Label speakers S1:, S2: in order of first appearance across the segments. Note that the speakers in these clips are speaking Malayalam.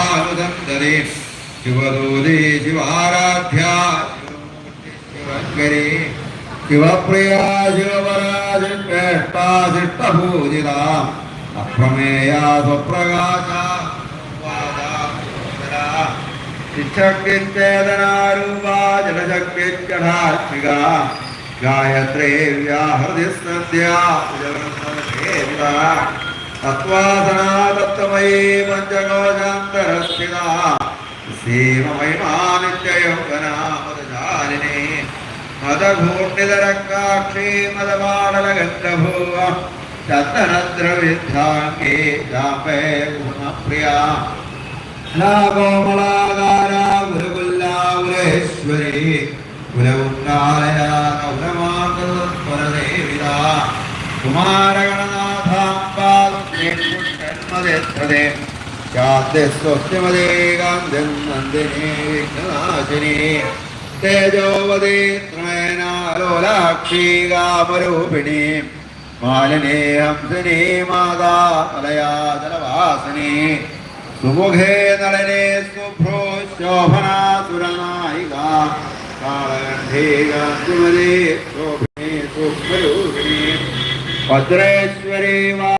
S1: शिवानुदंतरे शिवदूरे शिवाराध्या शिवकरे शिवप्रिया शिवपराजिष्टा शिष्टभूजिता अप्रमेया स्वप्रकाशा शिक्षकृत्येदनारूपा जनशक्तिच्चडार्चिका गायत्रे व्याहृदिस्नद्या जगन्नदेवा తత్వాసనాదత్తమయీ పంచకోశాంతరస్థిత సీమమయమానిత్యయోగనామదారిణి మదభూర్ణిదరకాక్షీ మదమాడలగంధభూవ చందనద్రవిద్ధాంగీ శాపే గుణప్రియా. లాభోమలాగారా గురుగుల్లాగులేశ్వరీ గులవున్నారయా కౌరమాకల్పరదేవిరా కుమారగణనా കുമാരഗണനാഥാംബാദേ യാദ്യസ്വസ്യമതേ കാന്തം നന്ദിനേ വിഘ്നനാശിനി തേജോവതേ ത്രയനാലോലാക്ഷി കാമരൂപിണി മാലിനേ ഹംസിനി മാതാ മലയാ ജലവാസിനി സുമുഖേ നളനെ സുഭ്രോ ശോഭനാസുരനായിക കാളകണ്ഠേ ഗാന്ധിമതേ ശോഭനേ സുഖരൂപിണി ഭദ്രേശ്വരേ വാമദേവി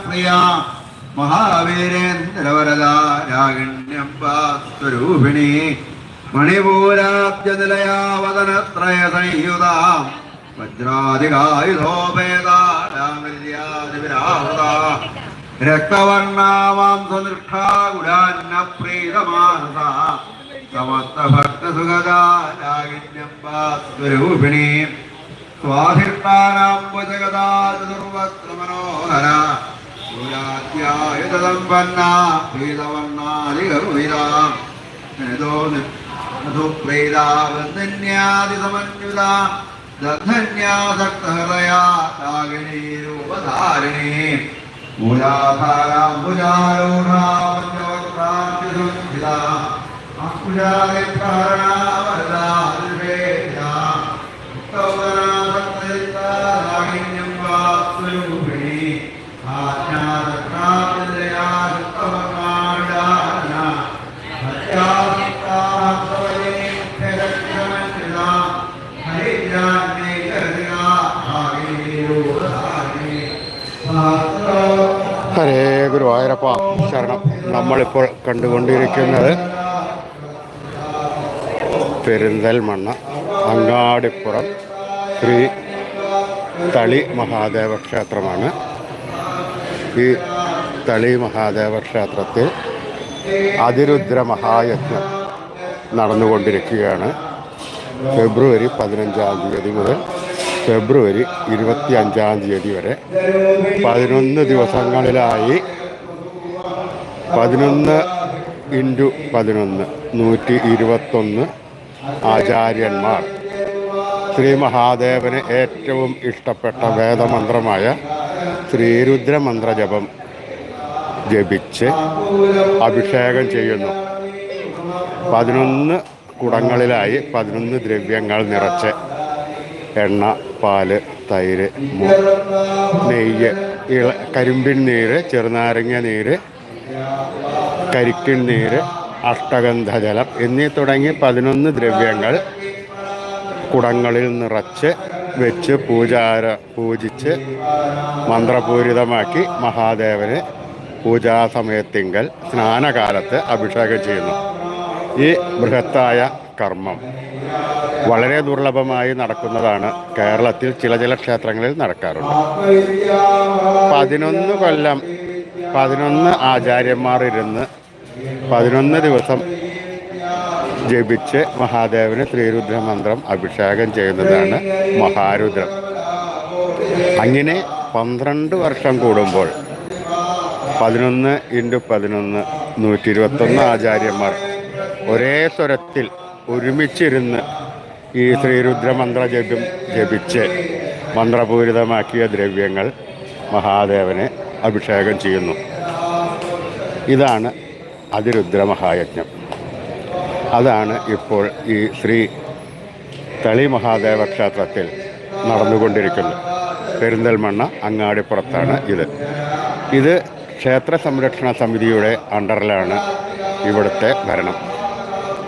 S1: പ്രിയ മഹാവീരേന്ദ്രവരദ രാഗിണ്യംബാസ്വരൂപിണി മണിപൂരാബ്ജനിലയാവതനത്രയ സംയുത വജ്രാധികായുധോപേതാരാമിര്യാദിവിരാഹുത രക്തവർണാമാംസനിഷ്ഠാകുലാന്നപ്രീതമാനസ സമസ്ത ഭക്തസുഗതാരാഗിണ്യംബാസ്വരൂപിണി സ്വാധിഷ്ഠാനാംബുജഗതാ ചതുർവത്ര മനോഹര സമ്പന്ന मूलाधाराम्बुजारूढावचोत्रान्तिसुस्थिता अङ्कुशादिकारणावरदादिवेद्या उत्तौदनासत्तयिता रागिण्यं वा स्वरूपिणी आज्ञातत्रान्तिदया
S2: सुत्तमः ഗുരുവായൂരപ്പ ശരണം നമ്മളിപ്പോൾ കണ്ടുകൊണ്ടിരിക്കുന്നത് പെരിന്തൽമണ്ണ അങ്ങാടിപ്പുറം ശ്രീ തളി മഹാദേവ ക്ഷേത്രമാണ്. ഈ തളി മഹാദേവ ക്ഷേത്രത്തിൽ അതിരുദ്ര മഹായജ്ഞം നടന്നുകൊണ്ടിരിക്കുകയാണ്. ഫെബ്രുവരി പതിനഞ്ചാം തീയതി മുതൽ ഫെബ്രുവരി ഇരുപത്തി അഞ്ചാം തീയതി വരെ പതിനൊന്ന് ദിവസങ്ങളിലായി പതിനൊന്ന് ഇന്റു പതിനൊന്ന് നൂറ്റി ഇരുപത്തൊന്ന് ആചാര്യന്മാർ. ശ്രീ മഹാദേവന് ഏറ്റവും ഇഷ്ടപ്പെട്ട വേദമന്ത്രമായ ശ്രീരുദ്രമന്ത്രജപം ജപിച്ച് അഭിഷേകം ചെയ്യുന്നു. പതിനൊന്ന് കുടങ്ങളിലായി പതിനൊന്ന് ദ്രവ്യങ്ങൾ നിറച്ച് എണ്ണ പാൽ തൈര് നെയ്യ് ഇള കരിമ്പിൻ നീര് ചെറുനാരങ്ങ നീര് കരിക്കിൻ നീര് അഷ്ടഗന്ധജലം എന്നീ തുടങ്ങി പതിനൊന്ന് ദ്രവ്യങ്ങൾ കുടങ്ങളിൽ നിറച്ച് വെച്ച് പൂജാര പൂജിച്ച് മന്ത്രപൂരിതമാക്കി മഹാദേവന് പൂജാസമയത്തിങ്കൽ സ്നാനകാലത്ത് അഭിഷേകം ചെയ്യുന്നു. ഈ ബൃഹത്തായ കർമ്മം വളരെ ദുർലഭമായി നടക്കുന്നതാണ് കേരളത്തിൽ ചില ചില ക്ഷേത്രങ്ങളിൽ നടക്കാറുണ്ട്. പതിനൊന്ന് കൊല്ലം പതിനൊന്ന് ആചാര്യന്മാർ ഇരുന്ന് പതിനൊന്ന് ദിവസം ജപിച്ച് മഹാദേവന് ത്രിരുദ്രമന്ത്രം അഭിഷേകം ചെയ്യുന്നതാണ് മഹാരുദ്രം. അങ്ങനെ പന്ത്രണ്ട് വർഷം കൂടുമ്പോൾ പതിനൊന്ന് ഇന്റു പതിനൊന്ന് നൂറ്റി ഇരുപത്തൊന്ന് ആചാര്യന്മാർ ഒരേ സ്വരത്തിൽ ഒരുമിച്ചിരുന്ന് ഈ ശ്രീരുദ്രമന്ത്ര ജപം ജപിച്ച് മന്ത്രപൂരിതമാക്കിയ ദ്രവ്യങ്ങൾ മഹാദേവന് അഭിഷേകം ചെയ്യുന്നു. ഇതാണ് അതിരുദ്രമഹായജ്ഞം. അതാണ് ഇപ്പോൾ ഈ ശ്രീ തളി മഹാദേവ ക്ഷേത്രത്തിൽ നടന്നുകൊണ്ടിരിക്കുന്നത്. പെരിന്തൽമണ്ണ അങ്ങാടിപ്പുറത്താണ് ഇത്. ഇത് ക്ഷേത്ര സംരക്ഷണ സമിതിയുടെ അണ്ടറിലാണ് ഇവിടുത്തെ ഭരണം.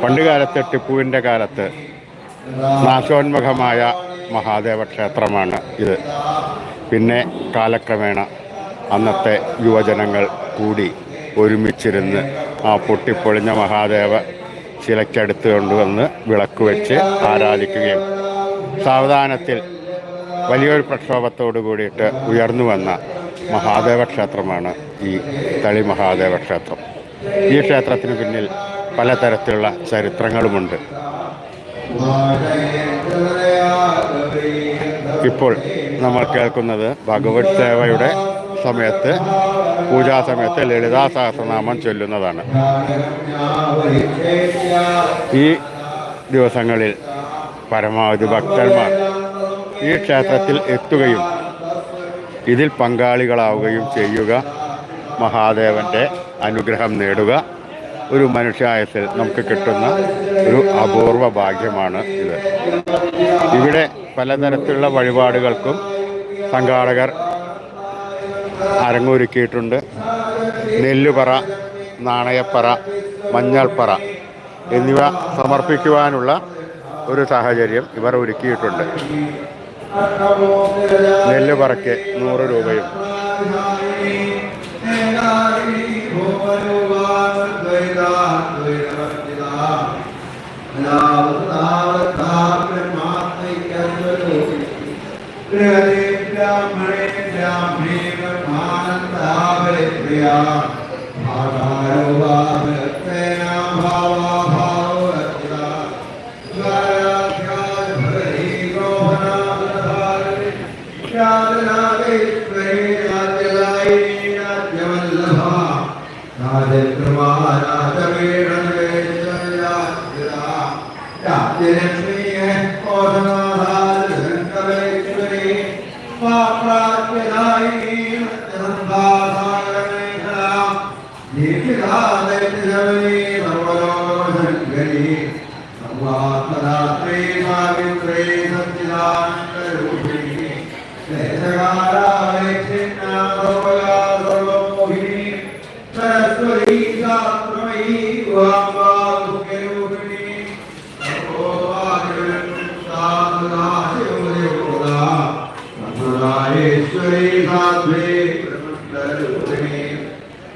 S2: പണ്ടുകാലത്ത് ടിപ്പുവിന്റെ കാലത്ത് നാശോന്മുഖമായ മഹാദേവ ക്ഷേത്രമാണ് ഇത്. പിന്നെ കാലക്രമേണ അന്നത്തെ യുവജനങ്ങൾ കൂടി ഒരുമിച്ചിരുന്ന് ആ പൊട്ടിപ്പൊളിഞ്ഞ മഹാദേവ ശിലയ്ക്കടുത്ത് കൊണ്ടുവന്ന് വിളക്ക് വെച്ച് ആരാധിക്കുകയും സാവധാനത്തിൽ വലിയൊരു പ്രക്ഷോഭത്തോടു കൂടിയിട്ട് ഉയർന്നു വന്ന മഹാദേവ ക്ഷേത്രമാണ് ഈ തളി മഹാദേവ ക്ഷേത്രം. ഈ ക്ഷേത്രത്തിന് പിന്നിൽ പലതരത്തിലുള്ള ചരിത്രങ്ങളുമുണ്ട്. ഇപ്പോൾ നമ്മൾ കേൾക്കുന്നത് ഭഗവത് സേവയുടെ സമയത്ത് പൂജാ സമയത്ത് ലളിതാ സഹസ്രനാമം ചൊല്ലുന്നതാണ്. ഈ ദിവസങ്ങളിൽ പരമാവധി ഭക്തന്മാർ ഈ ക്ഷേത്രത്തിൽ എത്തുകയും ഇതിൽ പങ്കാളികളാവുകയും ചെയ്യുക. മഹാദേവന്റെ അനുഗ്രഹം നേടുക. ഒരു മനുഷ്യായത്തിൽ നമുക്ക് കിട്ടുന്ന ഒരു അപൂർവ ഭാഗ്യമാണ് ഇത്. ഇവിടെ പലതരത്തിലുള്ള വഴിപാടുകൾക്കും സംഘാടകർ അരങ്ങൊരുക്കിയിട്ടുണ്ട്. നെല്ലുപറ നാണയപ്പറ മഞ്ഞൾപ്പറ എന്നിവ സമർപ്പിക്കുവാനുള്ള ഒരു സാഹചര്യം ഇവർ ഒരുക്കിയിട്ടുണ്ട്. നെല്ലുപറയ്ക്ക് നൂറ് രൂപയും.
S1: ബ്രാഹ്മണേ प्रियां भीम आनन्दावलिप्रिया भागारोवाभक्तेनाभावा सर्वात्मदात्रे मावित्रे सच्चिदानन्दरूपिणे सहसकारा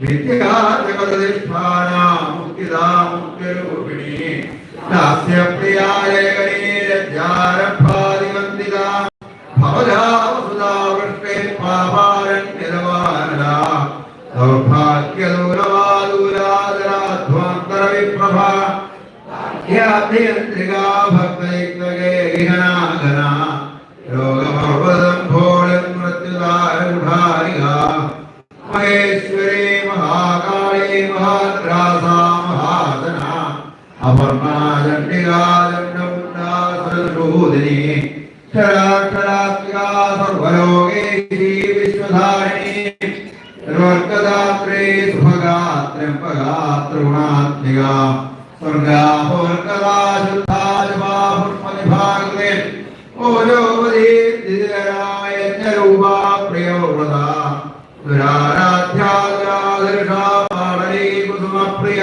S1: విద్యా జగదధిష్టానా ముక్తిదా ముక్తిరూపిణి దాస్య ప్రియాయ గణీరజారపాదిమందిగా భవధా వసుదా వృష్టే పాపారణ్యవానా సౌభాగ్య దూరవాదూరాదరాధ్వాంతర విప్రభా ఆధ్యాత్మియంత్రిగా భక్తైక్వగే గహనాగనా యోగ పర్వతం భోళం మృత్యుదారుభారిగా మహేశ ദണ്ഡമുണ്ടാസൂദിനി ക്ഷരാക്ഷരാത്മികാ സർവലോകേശി വിശ്വധാരിണി. സർവർഗദാത്രേ സുഭഗാത്രംപഗാത്രഗുണാത്മിക സ്വർഗാപവർഗദാ ശുദ്ധാജപാപുഷ്പനിഭാഗേ ഓരോ ദിരായ രൂപാ പ്രിയോവൃത ദുരാരാധ്യാദരാദൃഷാ പാടലീ കുസുമപ്രിയ.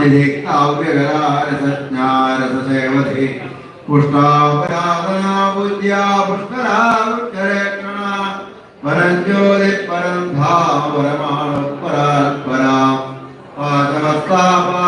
S1: दिदिक्ताव्यगरारसज्ञारससेवधे पुष्टापरापनापूज्या पुष्करावृक्षरेक्षणा परात्परा पातमस्तापा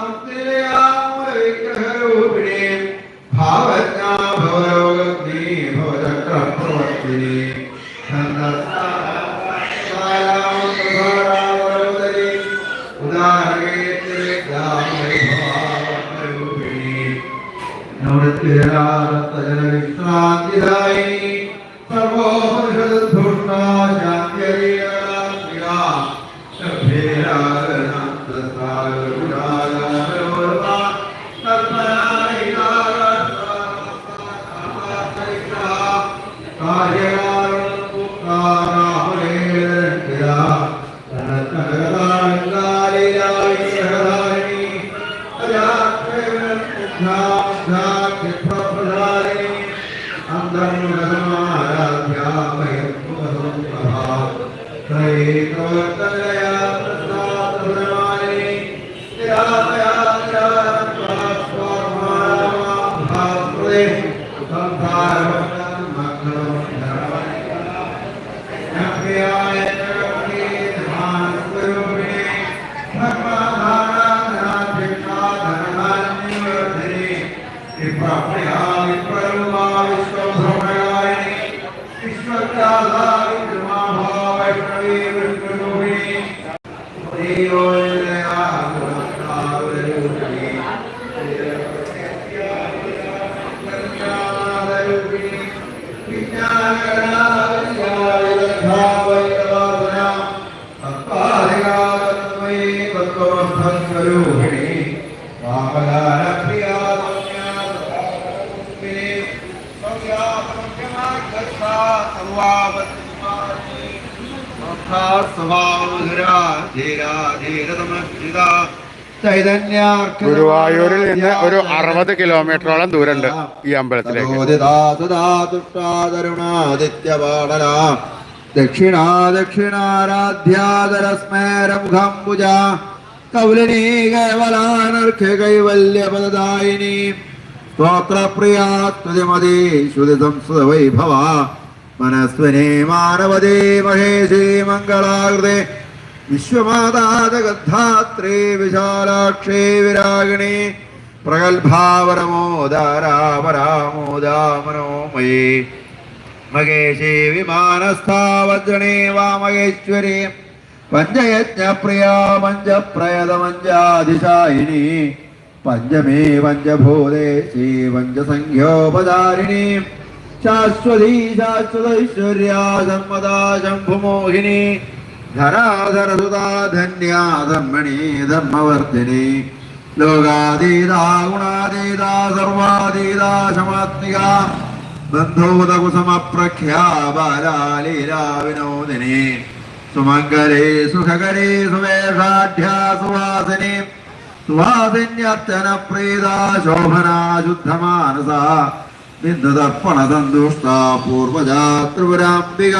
S1: സർവോപനിഷദ് വിജ്ഞാനകരണ
S2: ഗുരുവായൂരിൽ നിന്ന് ഒരു അറുപത് കിലോമീറ്ററോളം ദൂരമുണ്ട് ഈ അമ്പലത്തിലേക്ക്.
S1: ദക്ഷിണാ ദക്ഷിണാരാധ്യാദരസ്മേരമുഖം ഭുജ കൗലിനീ കേവലാനർഘ്യ കൈവല്യപദായിനി സ്തോത്രപ്രിയാ സ്തുതിമതി ശ്രുതി സംസ്കൃത വൈഭവ മനസ്വനേ മാനവതേ മഹേശി മംഗളാകൃതേ. വിശ്വമാതാ ജഗദ്ധാത്രേ വിശാലാക്ഷേ വിരാഗിണി പ്രഗത്ഭാവരമോദാരാപരാമോദാമനോമയേ മകേശേ വിമാനസ്ഥാവജ്രണേ വജ്രണേ വാമകേശ്വരി പഞ്ചയജ്ഞപ്രിയാ പഞ്ചപ്രയതമഞ്ചാതിശായിനി പഞ്ചമേ പഞ്ചഭൂതേശി പഞ്ചസംഖ്യോപചാരിണി. ശാശ്വതീ ശാശ്വതൈശ്വര്യാ സമ്മദാ ശംഭുമോഹിനി. ധരാധരസുതാ ധന്യാ ധർമ്മണി ധർമ്മവർദ്ധിനി ലോകാതീതാ ഗുണാതീതാ സർവാതീതാ ശമാത്മിക. ബന്ധൂതകുസമപ്രഖ്യാ ബാലാലീലാ വിനോദിനി സുമംഗലേ സുഖകരേ സുവേഷാഢ്യാ സുവാസിനി സുവാസിന്യർച്ചന പ്രീത ശോഭനാ ശുദ്ധമാനസ. ബിന്ദുതർപ്പണ സന്തുഷ്ട പൂർവജാ ത്രിപുരാംബിക.